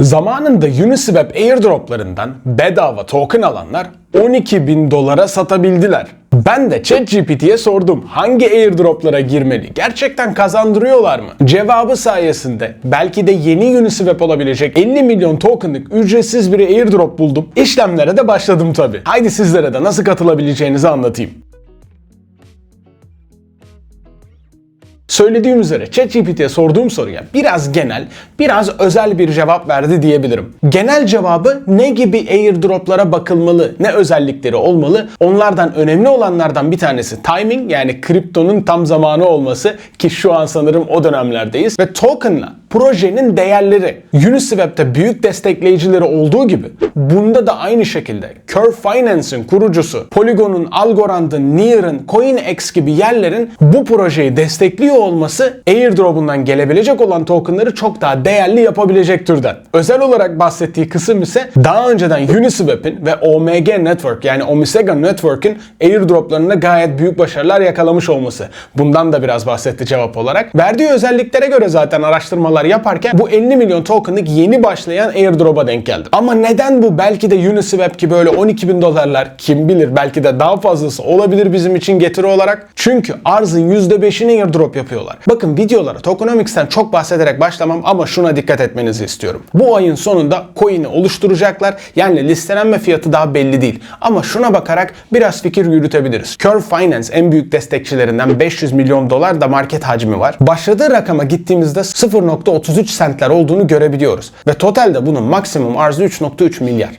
Zamanında Uniswap airdroplarından bedava token alanlar 12 bin dolara satabildiler. Ben de ChatGPT'ye sordum hangi airdroplara girmeli? Gerçekten kazandırıyorlar mı? Cevabı sayesinde belki de yeni Uniswap olabilecek 50 milyon tokenlık ücretsiz bir airdrop buldum. İşlemlere de başladım tabi. Haydi sizlere de nasıl katılabileceğinizi anlatayım. Söylediğim üzere ChatGPT'ye sorduğum soruya biraz genel, biraz özel bir cevap verdi diyebilirim. Genel cevabı ne gibi airdroplara bakılmalı, ne özellikleri olmalı? Onlardan önemli olanlardan bir tanesi timing yani kriptonun tam zamanı olması ki şu an sanırım o dönemlerdeyiz ve tokenla projenin değerleri. Uniswap'te büyük destekleyicileri olduğu gibi bunda da aynı şekilde Curve Finance'ın kurucusu, Polygon'un, Algorand'ın, Near'ın, CoinX gibi yerlerin bu projeyi destekliyor olması airdrop'undan gelebilecek olan tokenları çok daha değerli yapabilecek türden. Özel olarak bahsettiği kısım ise daha önceden Uniswap'in ve OMG Network yani Omega Network'ün airdroplarında gayet büyük başarılar yakalamış olması. Bundan da biraz bahsetti cevap olarak. Verdiği özelliklere göre zaten araştırmalar yaparken bu 50 milyon tokenlık yeni başlayan airdrop'a denk geldim. Ama neden bu belki de Uniswap ki böyle 12 bin dolarlar kim bilir belki de daha fazlası olabilir bizim için getiri olarak? Çünkü arzın %5'ini airdrop yapıyorlar. Bakın videolara tokenomics'ten çok bahsederek başlamam ama şuna dikkat etmenizi istiyorum. Bu ayın sonunda coin'i oluşturacaklar. Yani listelenme fiyatı daha belli değil. Ama şuna bakarak biraz fikir yürütebiliriz. Curve Finance en büyük destekçilerinden 500 milyon dolar da market hacmi var. Başladığı rakama gittiğimizde 0.33 centler olduğunu görebiliyoruz. Ve totalde bunun maksimum arzı 3.3 milyar.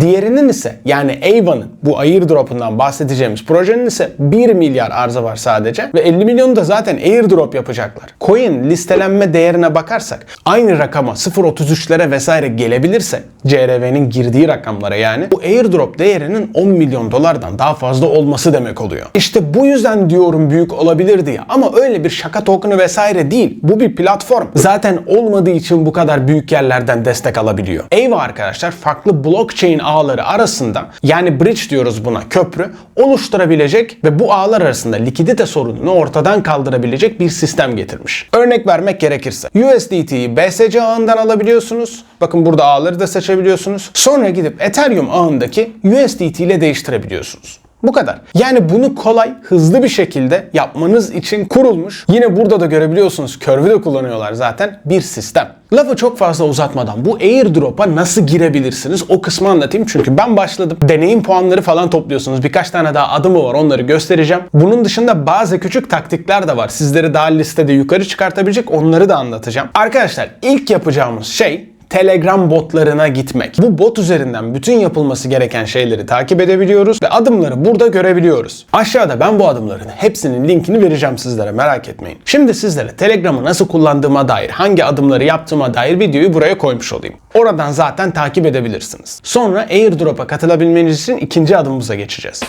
Diğerinin ise yani Ava'nın bu airdrop'undan bahsedeceğimiz projenin ise 1 milyar arzı var sadece ve 50 milyonu da zaten airdrop yapacaklar. Coin listelenme değerine bakarsak aynı rakama 0.33'lere vesaire gelebilirse CRV'nin girdiği rakamlara yani bu airdrop değerinin 10 milyon dolardan daha fazla olması demek oluyor. İşte bu yüzden diyorum büyük olabilir diye ama öyle bir şaka token'ı vesaire değil. Bu bir platform. Zaten olmadığı için bu kadar büyük yerlerden destek alabiliyor. Ava arkadaşlar farklı blockchain ağları arasında yani bridge diyoruz buna köprü oluşturabilecek ve bu ağlar arasında likidite sorununu ortadan kaldırabilecek bir sistem getirmiş. Örnek vermek gerekirse USDT'yi BSC ağından alabiliyorsunuz. Bakın burada ağları da seçebiliyorsunuz. Sonra gidip Ethereum ağındaki USDT ile değiştirebiliyorsunuz. Bu kadar. Yani bunu kolay, hızlı bir şekilde yapmanız için kurulmuş. Yine burada da görebiliyorsunuz. Curve'ü de kullanıyorlar zaten. Bir sistem. Lafı çok fazla uzatmadan bu airdrop'a nasıl girebilirsiniz o kısmı anlatayım. Çünkü ben başladım. Deneyim puanları falan topluyorsunuz. Birkaç tane daha adımı var onları göstereceğim. Bunun dışında bazı küçük taktikler de var. Sizleri daha listede yukarı çıkartabilecek onları da anlatacağım. Arkadaşlar ilk yapacağımız şey Telegram botlarına gitmek. Bu bot üzerinden bütün yapılması gereken şeyleri takip edebiliyoruz ve adımları burada görebiliyoruz. Aşağıda ben bu adımların hepsinin linkini vereceğim sizlere merak etmeyin. Şimdi sizlere Telegram'ı nasıl kullandığıma dair, hangi adımları yaptığıma dair videoyu buraya koymuş olayım. Oradan zaten takip edebilirsiniz. Sonra airdrop'a katılabilmeniz için ikinci adımımıza geçeceğiz.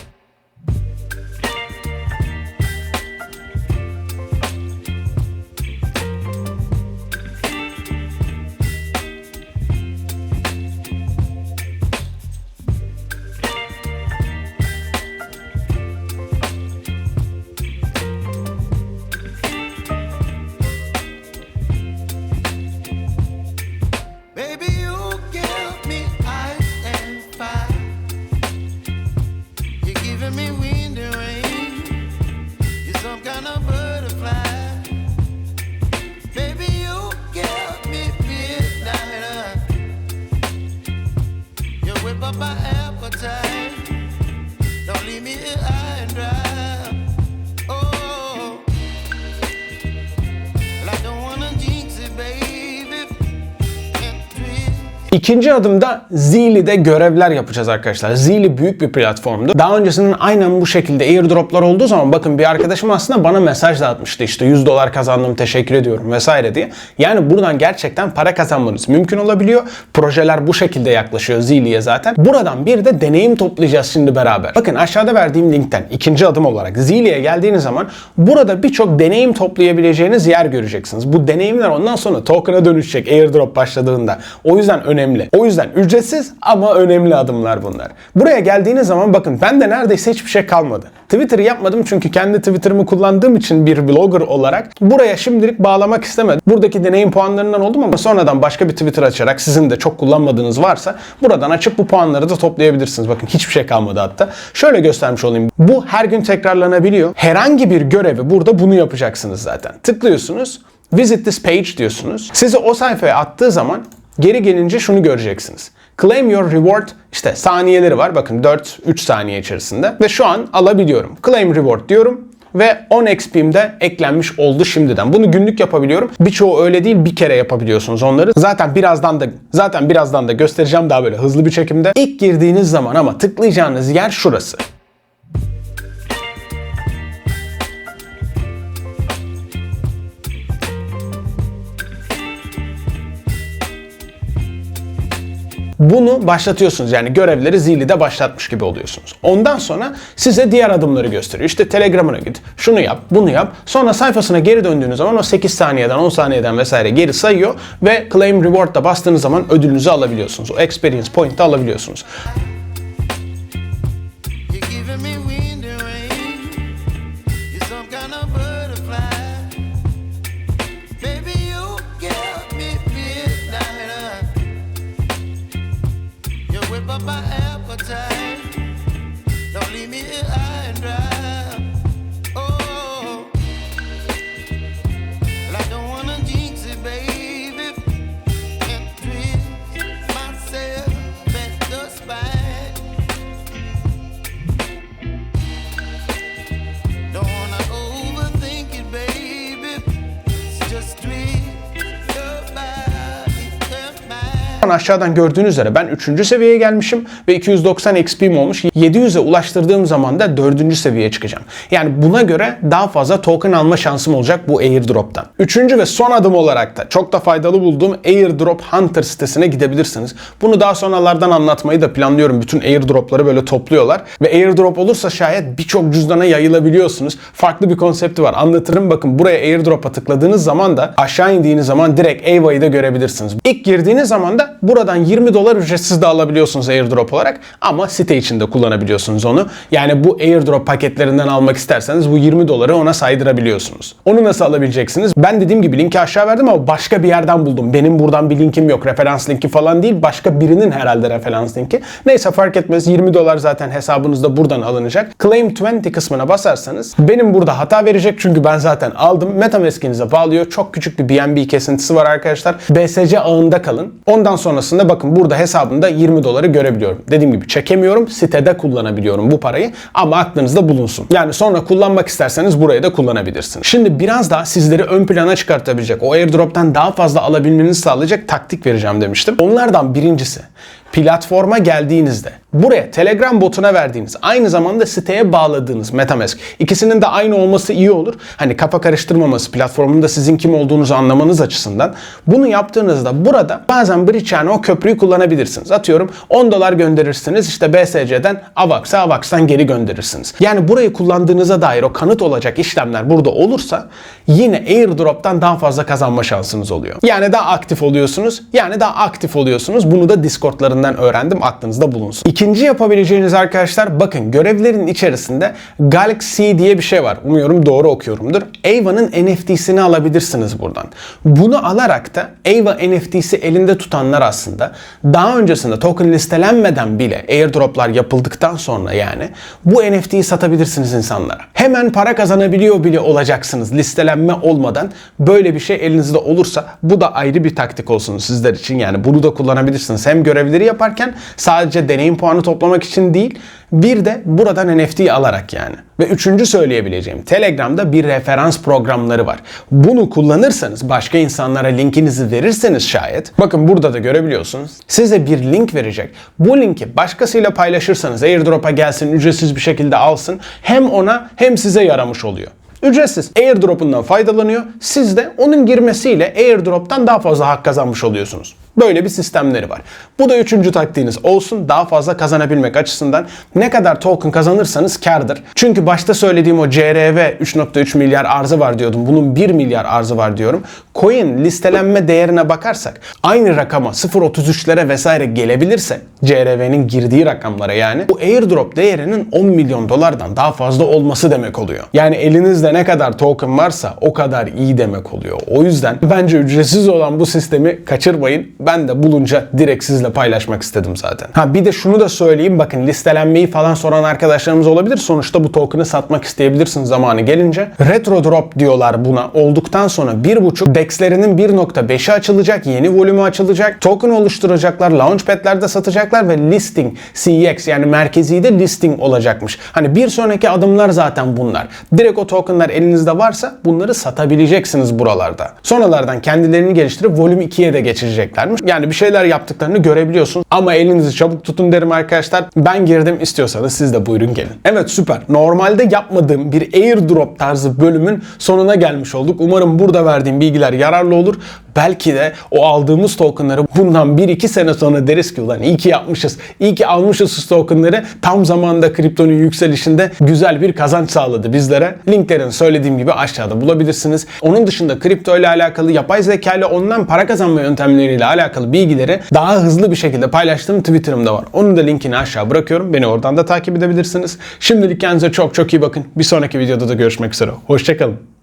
İkinci adımda Zeely'de görevler yapacağız arkadaşlar. Zeely büyük bir platformdu. Daha öncesinin aynen bu şekilde airdroplar olduğu zaman bakın bir arkadaşım aslında bana mesaj da atmıştı işte 100 dolar kazandım teşekkür ediyorum vesaire diye. Yani buradan gerçekten para kazanmanız mümkün olabiliyor. Projeler bu şekilde yaklaşıyor Zeely'ye zaten. Buradan bir de deneyim toplayacağız şimdi beraber. Bakın aşağıda verdiğim linkten ikinci adım olarak Zeely'ye geldiğiniz zaman burada birçok deneyim toplayabileceğiniz yer göreceksiniz. Bu deneyimler ondan sonra token'a dönüşecek airdrop başladığında. O yüzden önemli önemli. O yüzden ücretsiz ama önemli adımlar bunlar. Buraya geldiğiniz zaman bakın ben de neredeyse hiçbir şey kalmadı. Twitter yapmadım çünkü kendi Twitter'ımı kullandığım için bir blogger olarak buraya şimdilik bağlamak istemedim. Buradaki deneyim puanlarından oldum ama sonradan başka bir Twitter açarak sizin de çok kullanmadığınız varsa buradan açıp bu puanları da toplayabilirsiniz. Bakın hiçbir şey kalmadı hatta. Şöyle göstermiş olayım. Bu her gün tekrarlanabiliyor. Herhangi bir görevi burada bunu yapacaksınız zaten. Tıklıyorsunuz. Visit this page diyorsunuz. Sizi o sayfaya attığı zaman geri gelince şunu göreceksiniz. Claim your reward işte saniyeleri var. Bakın 4-3 saniye içerisinde. Ve şu an alabiliyorum. Claim reward diyorum ve 10 XP'm de eklenmiş oldu şimdiden. Bunu günlük yapabiliyorum. Birçoğu öyle değil bir kere yapabiliyorsunuz onları. Zaten birazdan da zaten birazdan da göstereceğim daha böyle hızlı bir çekimde. İlk girdiğiniz zaman ama tıklayacağınız yer şurası. Bunu başlatıyorsunuz yani görevleri zilide başlatmış gibi oluyorsunuz. Ondan sonra size diğer adımları gösteriyor. İşte Telegram'ına git, şunu yap, bunu yap. Sonra sayfasına geri döndüğünüz zaman o 8 saniyeden 10 saniyeden vesaire geri sayıyor ve Claim Reward'da bastığınız zaman ödülünüzü alabiliyorsunuz. O Experience Point'i alabiliyorsunuz. An aşağıdan gördüğünüz üzere ben 3. seviyeye gelmişim ve 290 XP'm olmuş. 700'e ulaştırdığım zaman da 4. seviyeye çıkacağım. Yani buna göre daha fazla token alma şansım olacak bu airdrop'tan. Üçüncü ve son adım olarak da çok da faydalı bulduğum Airdrop Hunter sitesine gidebilirsiniz. Bunu daha sonralardan anlatmayı da planlıyorum. Bütün airdropları böyle topluyorlar ve airdrop olursa şayet birçok cüzdana yayılabiliyorsunuz. Farklı bir konsepti var. Anlatırım. Bakın buraya airdrop'a tıkladığınız zaman da aşağı indiğiniz zaman direkt Ava'yı da görebilirsiniz. İlk girdiğiniz zaman da buradan 20 dolar ücretsiz de alabiliyorsunuz airdrop olarak ama site içinde kullanabiliyorsunuz onu. Yani bu airdrop paketlerinden almak isterseniz bu 20 doları ona saydırabiliyorsunuz. Onu nasıl alabileceksiniz? Ben dediğim gibi linki aşağı verdim ama başka bir yerden buldum. Benim buradan bir linkim yok. Referans linki falan değil. Başka birinin herhalde referans linki. Neyse fark etmez. 20 dolar zaten hesabınızda buradan alınacak. Claim 20 kısmına basarsanız benim burada hata verecek çünkü ben zaten aldım. Metamask'inize bağlıyor. Çok küçük bir BNB kesintisi var arkadaşlar. BSC ağında kalın. Ondan sonrasında bakın burada hesabımda 20 doları görebiliyorum. Dediğim gibi çekemiyorum. Sitede kullanabiliyorum bu parayı. Ama aklınızda bulunsun. Yani sonra kullanmak isterseniz buraya da kullanabilirsiniz. Şimdi biraz daha sizleri ön plana çıkartabilecek, o airdrop'tan daha fazla alabilmenizi sağlayacak taktik vereceğim demiştim. Onlardan birincisi platforma geldiğinizde buraya Telegram botuna verdiğiniz aynı zamanda siteye bağladığınız MetaMask ikisinin de aynı olması iyi olur. Hani kafa karıştırmaması platformunda sizin kim olduğunuzu anlamanız açısından. Bunu yaptığınızda burada bazen bridge yani o köprüyü kullanabilirsiniz. Atıyorum 10 dolar gönderirsiniz işte BSC'den AVAX'a AVAX'tan geri gönderirsiniz. Yani burayı kullandığınıza dair o kanıt olacak işlemler burada olursa yine airdrop'tan daha fazla kazanma şansınız oluyor. Yani daha aktif oluyorsunuz. Yani daha aktif oluyorsunuz. Bunu da Discord'larından öğrendim. Aklınızda bulunsun. İkinci yapabileceğiniz arkadaşlar bakın görevlerin içerisinde Galaxy diye bir şey var. Umuyorum doğru okuyorumdur. Ava'nın NFT'sini alabilirsiniz buradan. Bunu alarak da Ava NFT'si elinde tutanlar aslında daha öncesinde token listelenmeden bile airdroplar yapıldıktan sonra yani bu NFT'yi satabilirsiniz insanlara. Hemen para kazanabiliyor bile olacaksınız listelenme olmadan. Böyle bir şey elinizde olursa bu da ayrı bir taktik olsun sizler için. Yani bunu da kullanabilirsiniz. Hem görevleri yaparken sadece deneyim puanı toplamak için değil bir de buradan NFT alarak yani. Ve üçüncü söyleyebileceğim Telegram'da bir referans programları var. Bunu kullanırsanız başka insanlara linkinizi verirseniz şayet bakın burada da görebiliyorsunuz. Size bir link verecek. Bu linki başkasıyla paylaşırsanız airdrop'a gelsin ücretsiz bir şekilde alsın. Hem ona hem size yaramış oluyor. Ücretsiz. Airdrop'undan faydalanıyor. Siz de onun girmesiyle airdrop'tan daha fazla hak kazanmış oluyorsunuz. Böyle bir sistemleri var. Bu da üçüncü taktiğiniz olsun. Daha fazla kazanabilmek açısından ne kadar token kazanırsanız kardır. Çünkü başta söylediğim o CRV 3.3 milyar arzı var diyordum. Bunun 1 milyar arzı var diyorum. Coin listelenme değerine bakarsak aynı rakama 0.33'lere vesaire gelebilirse CRV'nin girdiği rakamlara yani bu airdrop değerinin 10 milyon dolardan daha fazla olması demek oluyor. Yani elinizde ne kadar token varsa o kadar iyi demek oluyor. O yüzden bence ücretsiz olan bu sistemi kaçırmayın. Ben de bulunca direkt sizle paylaşmak istedim zaten. Ha bir de şunu da söyleyeyim bakın listelenmeyi falan soran arkadaşlarımız olabilir. Sonuçta bu token'ı satmak isteyebilirsiniz zamanı gelince. Retro drop diyorlar buna. Olduktan sonra 1.5 DEX'lerinin 1.5'i açılacak. Yeni volümü açılacak. Token oluşturacaklar. Launchpad'lerde satacaklar ve listing CX yani merkezi de listing olacakmış. Hani bir sonraki adımlar zaten bunlar. Direkt o tokenlar elinizde varsa bunları satabileceksiniz buralarda. Sonralardan kendilerini geliştirip volüm 2'ye de geçireceklermiş. Yani bir şeyler yaptıklarını görebiliyorsunuz. Ama elinizi çabuk tutun derim arkadaşlar. Ben girdim istiyorsanız siz de buyurun gelin. Evet süper. Normalde yapmadığım bir airdrop tarzı bölümün sonuna gelmiş olduk. Umarım burada verdiğim bilgiler yararlı olur. Belki de o aldığımız tokenları bundan 1-2 sene sonra deriz ki ulan iyi ki yapmışız. İyi ki almışız tokenları. Tam zamanda kriptonun yükselişinde güzel bir kazanç sağladı bizlere. Linklerini söylediğim gibi aşağıda bulabilirsiniz. Onun dışında kripto ile alakalı yapay zeka ile ondan para kazanma yöntemleriyle alakalı bilgileri daha hızlı bir şekilde paylaştığım Twitter'ımda var. Onun da linkini aşağı bırakıyorum. Beni oradan da takip edebilirsiniz. Şimdilik kendinize çok çok iyi bakın. Bir sonraki videoda da görüşmek üzere. Hoşçakalın.